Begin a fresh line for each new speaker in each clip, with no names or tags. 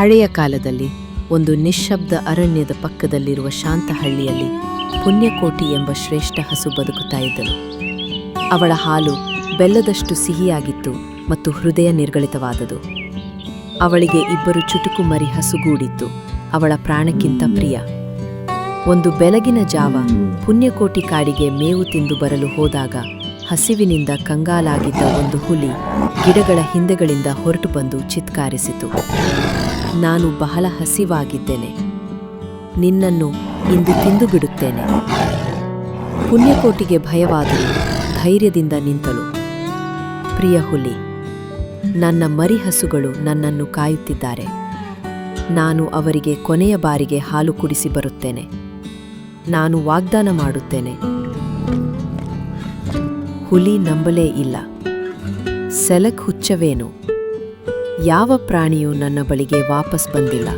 ಹಳೆಯ ಕಾಲದಲ್ಲಿ ಒಂದು ನಿಶ್ಶಬ್ದ ಅರಣ್ಯದ ಪಕ್ಕದಲ್ಲಿರುವ ಶಾಂತ ಹಳ್ಳಿಯಲ್ಲಿ ಪುಣ್ಯಕೋಟಿ ಎಂಬ ಶ್ರೇಷ್ಠ ಹಸು ಬದುಕುತ್ತಾ ಇದ್ದಳು ಅವಳ ಹಾಲು ಬೆಲ್ಲದಷ್ಟು ಸಿಹಿಯಾಗಿತ್ತು ಮತ್ತು ಹೃದಯ ನಿರ್ಗಳಿತವಾದದು. ಅವಳಿಗೆ ಇಬ್ಬರು ಚುಟುಕು ಮರಿ ಹಸುಗೂಡಿತ್ತು ಅವಳ ಪ್ರಾಣಕ್ಕಿಂತ ಪ್ರಿಯ. ಒಂದು ಬೆಳಗಿನ ಜಾವ ಪುಣ್ಯಕೋಟಿ ಕಾಡಿಗೆ ಮೇವು ತಿಂದು ಬರಲು ಹೋದಾಗ ಹಸಿವಿನಿಂದ ಕಂಗಾಲಾಗಿದ್ದ ಒಂದು ಹುಲಿ ಗಿಡಗಳ ಹಿಂದೆಗಳಿಂದ ಹೊರಟು ಬಂದು ಚಿತ್ಕಾರಿಸಿತು. ನಾನು ಬಹಳ ಹಸಿವಾಗಿದ್ದೇನೆ. ನಿನ್ನನ್ನು ಇಂದು ತಿಂದು ಬಿಡುತ್ತೇನೆ. ಪುಣ್ಯಕೋಟಿಗೆ ಭಯವಾದರೂ ಧೈರ್ಯದಿಂದ ನಿಂತಳು. ಪ್ರಿಯ ಹುಲಿ, ನನ್ನ ಮರಿ ಹಸುಗಳು ನನ್ನನ್ನು ಕಾಯುತ್ತಿದ್ದಾರೆ. ನಾನು ಅವರಿಗೆ ಕೊನೆಯ ಬಾರಿಗೆ ಹಾಲು ಕುಡಿಸಿ ಬರುತ್ತೇನೆ. ನಾನು ವಾಗ್ದಾನ ಮಾಡುತ್ತೇನೆ. ಹುಲಿ ನಂಬಲೇ ಇಲ್ಲ. ಸೆಲಕ್ ಹುಚ್ಚವೇನು? ಯಾವ ಪ್ರಾಣಿಯೂ ನನ್ನ ಬಳಿಗೆ ವಾಪಸ್ ಬಂದಿಲ್ಲ.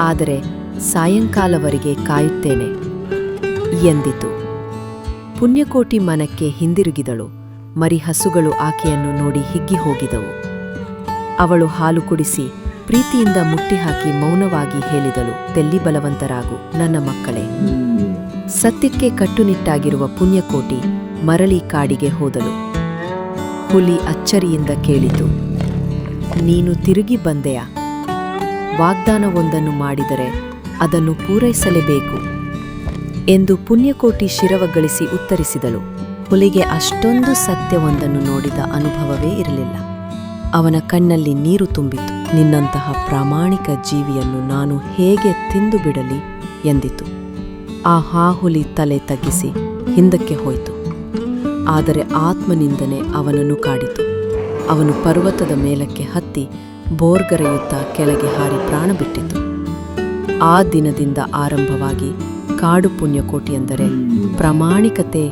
ಆದರೆ ಸಾಯಂಕಾಲವರೆಗೆ ಕಾಯುತ್ತೇನೆ, ಎಂದಿತು. ಪುಣ್ಯಕೋಟಿ ಮನಕ್ಕೆ ಹಿಂದಿರುಗಿದಳು ಮರಿ ಹಸುಗಳು ಆಕೆಯನ್ನು ನೋಡಿ ಹಿಗ್ಗಿ ಹೋಗಿದವು ಅವಳು ಹಾಲು ಕುಡಿಸಿ ಪ್ರೀತಿಯಿಂದ ಮುಟ್ಟಿ ಹಾಕಿ ಮೌನವಾಗಿ ಹೇಳಿದಳು ತೆಲ್ಲಿ ಬಲವಂತರಾಗು ನನ್ನ ಮಕ್ಕಳೇ. ಸತ್ಯಕ್ಕೆ ಕಟ್ಟುನಿಟ್ಟಾಗಿರುವ ಪುಣ್ಯಕೋಟಿ ಮರಳಿ ಕಾಡಿಗೆ ಹೋದಳು. ಹುಲಿ ಅಚ್ಚರಿಯಿಂದ ಕೇಳಿತು. ನೀನು ತಿರುಗಿ ಬಂದೆಯಾ? ವಾಗ್ದಾನವೊಂದನ್ನು ಮಾಡಿದರೆ ಅದನ್ನು ಪೂರೈಸಲೇಬೇಕು ಎಂದು ಪುಣ್ಯಕೋಟಿ ಶಿರವಗಳಿಸಿ ಉತ್ತರಿಸಿದಳು. ಹುಲಿಗೆ ಅಷ್ಟೊಂದು ಸತ್ಯವೊಂದನ್ನು ನೋಡಿದ ಅನುಭವವೇ ಇರಲಿಲ್ಲ. ಅವನ ಕಣ್ಣಲ್ಲಿ ನೀರು ತುಂಬಿತು ನಿನ್ನಂತಹ ಪ್ರಾಮಾಣಿಕ ಜೀವಿಯನ್ನು ನಾನು ಹೇಗೆ ತಿಂದು ಬಿಡಲಿ ಎಂದಿತು. ಆ ಹಾಹುಲಿ ತಲೆ ತಗ್ಗಿಸಿ ಹಿಂದಕ್ಕೆ ಹೋಯಿತು. ಆದರೆ ಆತ್ಮನಿಂದನೆ ಅವನನ್ನು ಕಾಡಿತು. ಅವನು ಪರ್ವತದ ಮೇಲಕ್ಕೆ ಹತ್ತಿ ಬೋರ್ಗರೆಯುತ್ತಾ ಕೆಳಗೆ ಹಾರಿ ಪ್ರಾಣ ಬಿಟ್ಟಿತು. ಆ ದಿನದಿಂದ ಆರಂಭವಾಗಿ ಕಾಡು ಪುಣ್ಯಕೋಟಿ ಎಂದರೆ ಪ್ರಾಮಾಣಿಕತೆ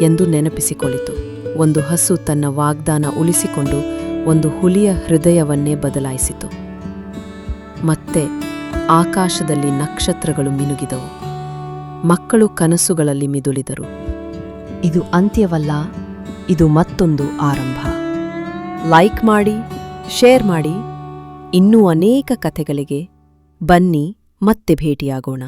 ಎಂದು ನೆನಪಿಸಿಕೊಳ್ಳಿತು. ಒಂದು ಹಸು ತನ್ನ ವಾಗ್ದಾನ ಉಳಿಸಿಕೊಂಡು ಒಂದು ಹುಲಿಯ ಹೃದಯವನ್ನೇ ಬದಲಾಯಿಸಿತು. ಮತ್ತೆ ಆಕಾಶದಲ್ಲಿ ನಕ್ಷತ್ರಗಳು ಮಿನುಗಿದವು. ಮಕ್ಕಳು ಕನಸುಗಳಲ್ಲಿ ಮಿದುಳಿದರು. ಇದು ಅಂತ್ಯವಲ್ಲ, ಇದು ಮತ್ತೊಂದು ಆರಂಭ. ಲೈಕ್ ಮಾಡಿ ಶೇರ್ ಮಾಡಿ ಇನ್ನೂ ಅನೇಕ ಕಥೆಗಳಿಗೆ ಬನ್ನಿ ಮತ್ತೆ ಭೇಟಿಯಾಗೋಣ.